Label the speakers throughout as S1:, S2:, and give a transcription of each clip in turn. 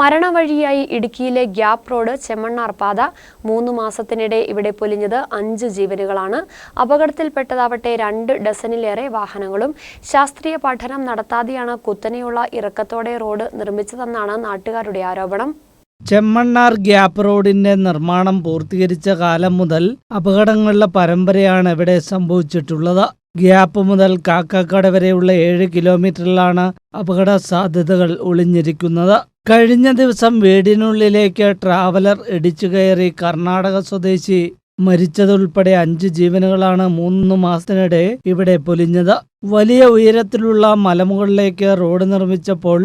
S1: മരണവഴിയായി ഇടുക്കിയിലെ gap road Chemmannar പാത മൂന്ന് മാസത്തിനിടെ ഇവിടെ പൊലിഞ്ഞത് അഞ്ച് ജീവനുകളാണ്. അപകടത്തിൽപ്പെട്ടതാവട്ടെ രണ്ട് ഡസനിലേറെ വാഹനങ്ങളും. ശാസ്ത്രീയ പഠനം നടത്താതെയാണ് കുത്തനെയുള്ള ഇറക്കത്തോടെ റോഡ് നിർമ്മിച്ചതെന്നാണ് നാട്ടുകാരുടെ ആരോപണം.
S2: ചെമ്മണ്ണാർ ഗ്യാപ് റോഡിന്റെ നിർമ്മാണം പൂർത്തീകരിച്ച കാലം മുതൽ അപകടങ്ങളുടെ പരമ്പരയാണ് ഇവിടെ സംഭവിച്ചിട്ടുള്ളത്. ഗ്യാപ്പ് മുതൽ കാക്കാക്കട വരെയുള്ള ഏഴ് കിലോമീറ്ററിലാണ് അപകട സാധ്യതകൾ ഒളിഞ്ഞിരിക്കുന്നത്. കഴിഞ്ഞ ദിവസം വീടിനുള്ളിലേക്ക് ട്രാവലർ ഇടിച്ചു കയറി കർണാടക സ്വദേശി മരിച്ചതുൾപ്പെടെ അഞ്ച് ജീവനുകളാണ് മൂന്ന് മാസത്തിനിടെ ഇവിടെ പൊലിഞ്ഞത്. വലിയ ഉയരത്തിലുള്ള മലമുകളിലേക്ക് റോഡ് നിർമ്മിച്ചപ്പോൾ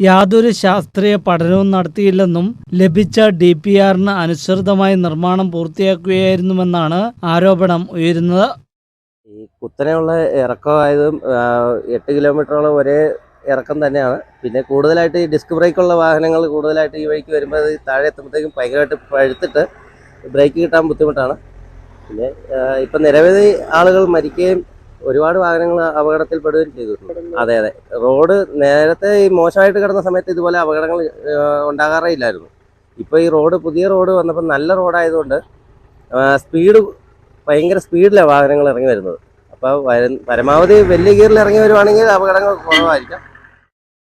S2: യാതൊരു ശാസ്ത്രീയ പഠനവും നടത്തിയില്ലെന്നും ലഭിച്ച ഡി പി ആറിന് അനുസൃതമായി നിർമ്മാണം പൂർത്തിയാക്കുകയായിരുന്നുവെന്നാണ് ആരോപണം ഉയരുന്നത്.
S3: ഈ കുത്തനെയുള്ള ഇറക്കമായതും എട്ട് കിലോമീറ്ററോളം ഒരേ ഇറക്കം തന്നെയാണ്. പിന്നെ കൂടുതലായിട്ട് ഈ ഡിസ്ക് ബ്രേക്കുള്ള വാഹനങ്ങൾ കൂടുതലായിട്ട് ഈ വഴിക്ക് വരുമ്പോൾ അത് താഴെ എത്തുമ്പോഴത്തേക്കും ഭയങ്കരമായിട്ട് പഴുത്തിട്ട് ബ്രേക്ക് കിട്ടാൻ ബുദ്ധിമുട്ടാണ്. പിന്നെ ഇപ്പം നിരവധി ആളുകൾ മരിക്കുകയും ഒരുപാട് വാഹനങ്ങൾ അപകടത്തിൽപ്പെടുകയും ചെയ്തിട്ടുണ്ട്. അതെ അതെ. റോഡ് നേരത്തെ ഈ മോശമായിട്ട് കിടന്ന സമയത്ത് ഇതുപോലെ അപകടങ്ങൾ ഉണ്ടാകാറേ ഇല്ലായിരുന്നു. ഇപ്പോൾ ഈ റോഡ് പുതിയ റോഡ് വന്നപ്പോൾ നല്ല റോഡായതുകൊണ്ട് സ്പീഡ് ഭയങ്കര സ്പീഡിലാണ് വാഹനങ്ങൾ ഇറങ്ങി വരുന്നത്. അപ്പോൾ പരമാവധി വലിയ ഗിയറിൽ ഇറങ്ങി വരുവാണെങ്കിൽ അപകടങ്ങൾ കുറവായിരിക്കാം.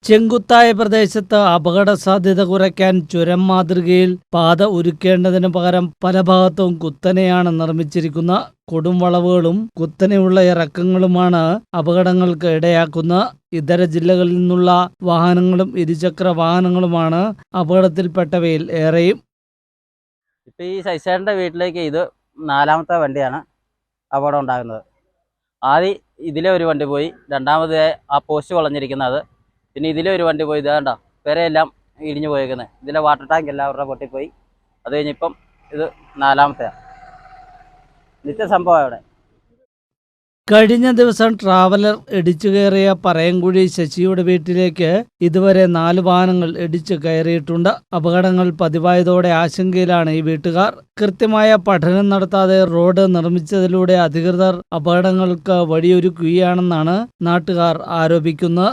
S2: ചെങ്കുത്തായ പ്രദേശത്ത് അപകട സാധ്യത കുറയ്ക്കാൻ ചുരം മാതൃകയിൽ പാത ഒരുക്കേണ്ടതിന് പകരം പല ഭാഗത്തും കുത്തനെയാണ് നിർമ്മിച്ചിരിക്കുന്ന കൊടും വളവുകളും കുത്തനെയുള്ള ഇറക്കങ്ങളുമാണ് അപകടങ്ങൾക്ക് ഇടയാക്കുന്ന ഇതര ജില്ലകളിൽ നിന്നുള്ള വാഹനങ്ങളും ഇരുചക്ര വാഹനങ്ങളുമാണ് അപകടത്തിൽപ്പെട്ടവയിൽ ഏറെയും.
S4: ഇപ്പൊ ഈ ശശിചേട്ടന്റെ വീട്ടിലേക്ക് ഇത് നാലാമത്തെ വണ്ടിയാണ് അപകടം ഉണ്ടാകുന്നത്. ആദ്യം ഇതിലെ ഒരു വണ്ടി പോയി രണ്ടാമത് ആ പോസ്റ്റ് വളഞ്ഞിരിക്കുന്നത് പിന്നെ ഇതിലെ ഒരു വണ്ടി പോയി ഇതാണ്ട പേരെല്ലാം ഇടിഞ്ഞു പോയേക്കുന്നത് ഇതിലെ വാട്ടർ ടാങ്ക് എല്ലാവരുടെ പൊട്ടിപ്പോയി അത് കഴിഞ്ഞിപ്പം ഇത് നാലാമത്തെയാണ് നിത്യസംഭവം അവിടെ.
S2: കഴിഞ്ഞ ദിവസം ട്രാവലർ ഇടിച്ചു കയറിയ പറയൻകുഴി ശശിയുടെ വീട്ടിലേക്ക് ഇതുവരെ നാല് വാഹനങ്ങൾ ഇടിച്ചു കയറിയിട്ടുണ്ട്. അപകടങ്ങൾ പതിവായതോടെ ആശങ്കയിലാണ് ഈ വീട്ടുകാർ. കൃത്യമായ പഠനം നടത്താതെ റോഡ് നിർമ്മിച്ചതിലൂടെ അധികൃതർ അപകടങ്ങൾക്ക് വഴിയൊരുക്കുകയാണെന്നാണ് നാട്ടുകാർ ആരോപിക്കുന്നത്.